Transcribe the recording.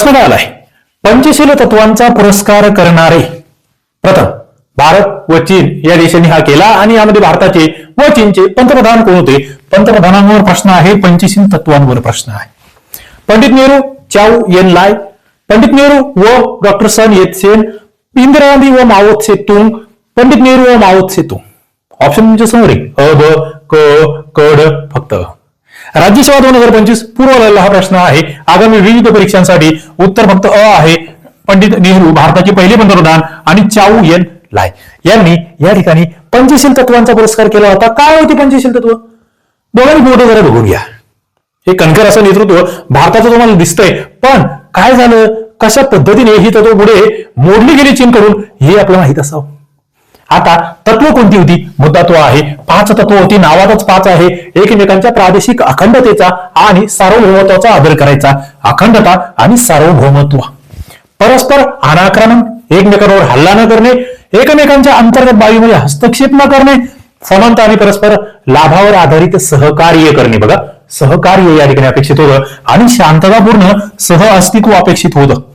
प्रश्न काय आलाय. पंचशील तत्वांचा पुरस्कार करणारे. प्रथम भारत व चीन या देशांनी हा केला आणि यामध्ये भारताचे व चीनचे पंतप्रधान कोण होते? पंतप्रधानांवर प्रश्न आहे पंचशील तत्वांवर प्रश्न आहे. पंडित नेहरू चाऊ येन लाय. पंडित नेहरू व डॉक्टर सन येत सेन इंदिरा गांधी व माओत से तुंग पंडित नेहरू व माओत से तुंग. ऑप्शन म्हणजे समोर आहे. अ ब क कड फक्त. राज्यसेवा दोन हजार पंचवीस पूर्व हा प्रश्न आहे. आगामी विविध परीक्षांसाठी उत्तर फक्त अ आहे. पंडित नेहरू भारताचे पहिले पंतप्रधान आणि चाऊ एन लाय. यांनी या ठिकाणी पंचशील तत्वांचा पुरस्कार केला होता. काय होती पंचशील तत्व? दोघांनी फोटो जरा बघून घ्या. हे कणकर असं नेतृत्व भारताचं तुम्हाला दिसतंय. पण काय झालं? कशा पद्धतीने ही तत्व पुढे मोडली गेली चीनकडून हे आपल्याला माहीत असावं. आता तत्व कोणती होती? मुद्दा तो आहे. पाच तत्व होती नावातच पाच आहे. एकमेकांच्या प्रादेशिक अखंडतेचा आणि सार्वभौमत्वाचा आदर करायचा. अखंडता आणि सार्वभौमत्व. परस्पर अनाक्रमण एकमेकांवर हल्ला न करणे एकमेकांच्या अंतर्गत बाबीमध्ये हस्तक्षेप न करणे समानता आणि परस्पर लाभावर आधारित सहकार्य करणे. बघा सहकार्य या ठिकाणी अपेक्षित होतं आणि शांततापूर्ण सह अस्तित्व अपेक्षित होतं.